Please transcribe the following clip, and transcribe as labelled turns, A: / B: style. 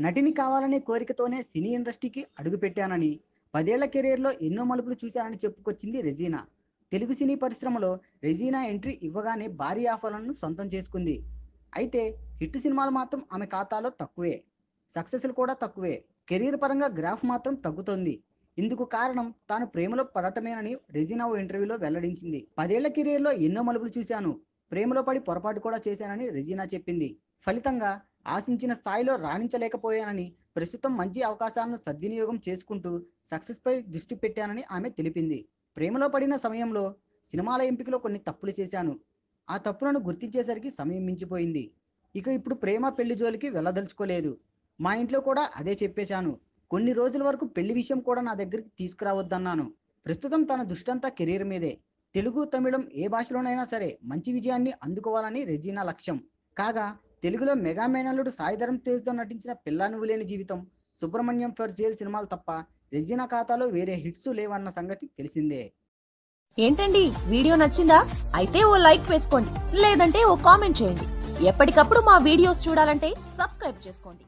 A: నటిని కావాలనే కోరికతోనే సినీ ఇండస్ట్రీకి అడుగుపెట్టానని పదేళ్ళ కెరీర్లో ఎన్నో మలుపులు చూశానని చెప్పుకొచ్చింది రెజీనా. తెలుగు సినీ పరిశ్రమలో రెజీనా ఎంట్రీ ఇవ్వగానే భారీ ఆఫర్లను సొంతం చేసుకుంది. అయితే హిట్ సినిమాలు మాత్రం ఆమె ఖాతాలో తక్కువే. సక్సెస్లు కూడా తక్కువే. కెరీర్ పరంగా గ్రాఫ్ మాత్రం తగ్గుతోంది. ఇందుకు కారణం తాను ప్రేమలో పడటమేనని రెజీనా ఓ ఇంటర్వ్యూలో వెల్లడించింది. పదేళ్ళ కెరీర్లో ఎన్నో మలుపులు చూశాను. ప్రేమలో పడి పొరపాటు కూడా చేశానని రెజీనా చెప్పింది. ఫలితంగా ఆశించిన స్థాయిలో రాణించలేకపోయానని ప్రస్తుతం మంచి అవకాశాలను సద్వినియోగం చేసుకుంటూ సక్సెస్పై దృష్టి పెట్టానని ఆమె తెలిపింది. ప్రేమలో పడిన సమయంలో సినిమాల ఎంపికలో కొన్ని తప్పులు చేశాను. ఆ తప్పులను గుర్తించేసరికి సమయం మించిపోయింది. ఇక ఇప్పుడు ప్రేమ పెళ్ళి జోలికి వెళ్ళదలుచుకోలేదు. మా ఇంట్లో కూడా అదే చెప్పేశాను. కొన్ని రోజుల వరకు పెళ్ళి విషయం కూడా నా దగ్గరికి తీసుకురావద్దన్నాను. ప్రస్తుతం తన దృష్టంతా కెరీర్ మీదే. తెలుగు తమిళం ఏ భాషలోనైనా సరే మంచి విజయాన్ని అందుకోవాలని రెజీనా లక్ష్యం. కాగా తెలుగులో మెగా మేనల్లుడు సాయిధరం తేజ్తో నటించిన పిల్ల నువ్వు లేని జీవితం సుబ్రహ్మణ్యం ఫర్ సేల్ సినిమాలు తప్ప రెజీనా ఖాతాలో వేరే హిట్స్ లేవన్న సంగతి తెలిసిందే.
B: ఏంటండి? వీడియో నచ్చిందా? అయితే ఓ లైక్ వేసుకోండి. లేదంటే ఓ కామెంట్ చేయండి. ఎప్పటికప్పుడు మా వీడియోస్ చూడాలంటే సబ్స్క్రైబ్ చేసుకోండి.